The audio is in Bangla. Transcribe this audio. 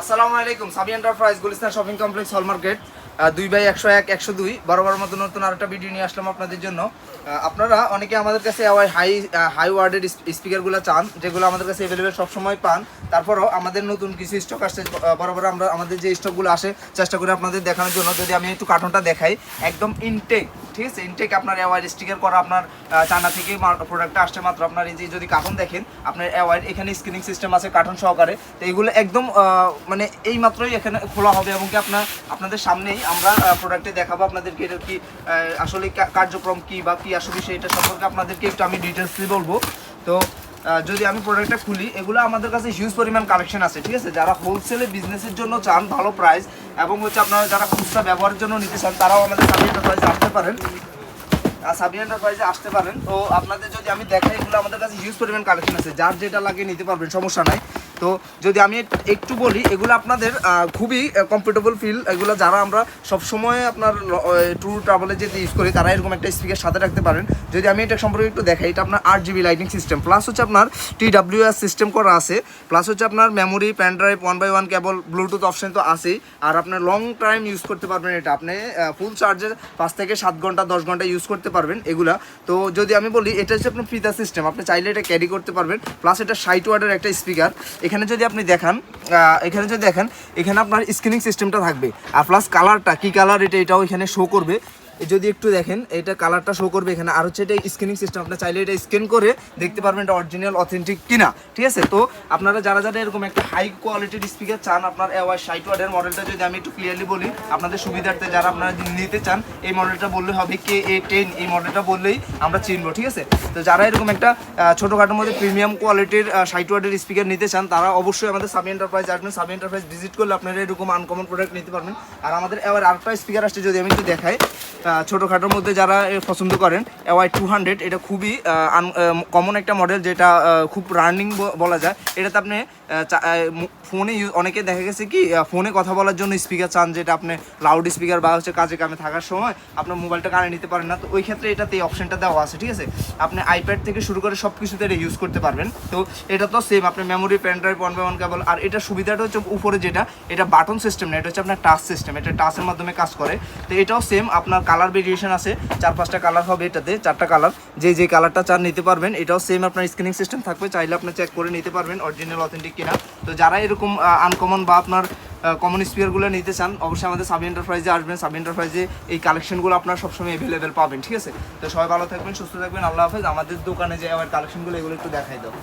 আসসালামু আলাইকুম, Sabi enterprise Gulistan shopping complex hall market দুই বাই একশো এক, একশো দুই। বরাবর মতো নতুন আরেকটা ভিডিও নিয়ে আসলাম আপনাদের জন্য। আপনারা অনেকে আমাদের কাছে হাই হাই ওয়ার্ডের স্পিকারগুলো চান, যেগুলো আমাদের কাছে অ্যাভেলেবেল সবসময় পান। তারপরও আমাদের নতুন কিছু স্টক আসছে বরাবর আমরা আমাদের যে স্টকগুলো আসে, চেষ্টা করি আপনাদের দেখানোর জন্য। যদি আমি একটু কার্টনটা দেখাই, একদম ইনটেক ঠিক আছে ইনটেক আপনার অ্যাওয়ার স্টিকার করা আপনার চানা থেকে প্রোডাক্টটা আসছে মাত্র। আপনার এই যে যদি কার্টন দেখেন, আপনার অ্যাওয়ার এখানে স্ক্রিনিং সিস্টেম আছে কার্টন সহকারে। তো এইগুলো একদম মানে এই মাত্রই এখানে খোলা হবে এবং কি আপনার, আপনাদের সামনেই আমরা প্রোডাক্টে দেখাবো। আপনাদেরকে এটা কি আসলে কার্যক্রম কি বা কি আসলে সেটা সম্পর্কে আপনাদেরকে একটু আমি ডিটেলসলি বলব। তো যদি আমি প্রোডাক্টটা খুলি, এগুলো আমাদের কাছে হিউজ পরিমাণ কালেকশন আছে, ঠিক আছে? যারা হোলসেলে বিজনেসের জন্য চান, ভালো প্রাইস এবং হচ্ছে আপনারা যারা খুচরা ব্যবহারের জন্য নিতে চান, তারাও আমাদের সাবি এন্টারপ্রাইজে আসতে পারেন। সাবি এন্টারপ্রাইজে আসতে পারেন। তো আপনাদের যদি আমি দেখাই, এগুলো আমাদের কাছে হিউজ পরিমাণ কালেকশন আছে। যার যেটা লাগে নিতে পারবেন, সমস্যা নাই। তো যদি আমি একটু বলি, এগুলো আপনাদের খুবই কমফোর্টেবল ফিল এগুলো যারা আমরা সবসময় আপনার ট্যুর ট্রাভেলে যেতে ইউজ করি, তারা এরকম একটা স্পিকার সাথে রাখতে পারেন। যদি আমি এটা সম্পর্কে একটু দেখাই, এটা আপনার আট জিবি লাইটিং সিস্টেম প্লাস হচ্ছে আপনার টি ডাব্লিউএস সিস্টেম করা আছে। প্লাস হচ্ছে আপনার memory pen drive one by one cable bluetooth option তো আছেই। আর আপনার লং টাইম ইউজ করতে পারবেন এটা। আপনি ফুল চার্জে পাঁচ থেকে সাত ঘণ্টা, দশ ঘণ্টা ইউজ করতে পারবেন এগুলা। তো যদি আমি বলি, এটা হচ্ছে আপনার ফিতা সিস্টেম আপনি চাইলে এটা ক্যারি করতে পারবেন। প্লাস এটা ষাট ওয়ার্ডের একটা স্পিকার এখানে যদি আপনি দেখান এখানে যদি দেখেন, এখানে আপনার স্ক্রিনিং সিস্টেমটা থাকবে। আর প্লাস কালারটা কী কালার এটা, এটাও এখানে শো করবে। যদি একটু দেখেন এটা কালারটা শো করবে এখানে। আর হচ্ছে এটা স্ক্যানিং সিস্টেম আপনি চাইলে এটা স্ক্যান করে দেখতে পারবেন এটা অরিজিনাল অথেন্টিক কিনা। ঠিক আছে? তো আপনারা যারা যারা এরকম একটা হাই কোয়ালিটির স্পিকার চান, আপনার এওয়াই ষাট ওয়ার্ডের মডেলটা যদি আমি একটু ক্লিয়ারলি বলি, আপনাদের সুবিধার্থে যারা আপনারা নিতে চান, এই মডেলটা বললে হবে কে এ টেন এই মডেলটা বললেই আমরা চিনবো, ঠিক আছে? তো যারা এরকম একটা ছোটোখাটোর মধ্যে প্রিমিয়াম কোয়ালিটির ষাট ওয়ার্ডের স্পিকার নিতে চান, তারা অবশ্যই আমাদের সাবি এন্টারপ্রাইজ আসবেন। সাবি এন্টারপ্রাইজ ভিজিট করলে আপনারা এরকম আনকমন প্রোডাক্ট নিতে পারবেন। আর আমাদের এবার আরেকটা স্পিকার আসছে, যদি আমি একটু দেখাই। ছোটোখাটোর মধ্যে যারা পছন্দ করেন ওয়াই টু হান্ড্রেড এটা খুবই কমন একটা মডেল যেটা খুব রানিং বলা যায়। এটাতে আপনি ফোনে অনেকে দেখা গেছে কি ফোনে কথা বলার জন্য স্পিকার চান, যেটা আপনি লাউড স্পিকার বা হচ্ছে কাজে কামে থাকার সময় আপনার মোবাইলটা কানে নিতে পারেন না। তো ওই ক্ষেত্রে এটাতে এই অপশনটা দেওয়া আছে, ঠিক আছে? আপনি আইপ্যাড থেকে শুরু করে সব কিছুতে এটা ইউজ করতে পারবেন। তো এটা তো সেম আপনি memory pen drive one by one cable আর এটা সুবিধাটা হচ্ছে উপরে যেটা, এটা বাটন সিস্টেম না, এটা হচ্ছে আপনার টাচ সিস্টেম এটা টাচের মাধ্যমে কাজ করে। তো এটাও সেম আপনার কালার ভেরিয়েশন আছে। চার পাঁচটা কালার হবে এটাতে, চারটা কালার। যে যে কালারটা চান নিতে পারবেন, এটাও সেম আপনার স্ক্রিনিং সিস্টেম থাকবে, চাইলে আপনি চেক করে নিতে পারবেন অরিজিনাল অথেন্টিক কিনা। তো যারা এরকম আনকমন বা আপনার কমন স্পিয়ারগুলো নিতে চান, অবশ্যই আমাদের সাবি এন্টারপ্রাইজে আসবেন। সাবি এন্টারপ্রাইজে এই কালেকশনগুলো আপনার সবসময় অ্যাভেলেবেল পাবেন, ঠিক আছে? তো সবাই ভালো থাকবেন, সুস্থ থাকবেন, আল্লাহ হাফেজ। আমাদের দোকানে যে আবার কালেকশনগুলো এগুলো একটু দেখাই দাও।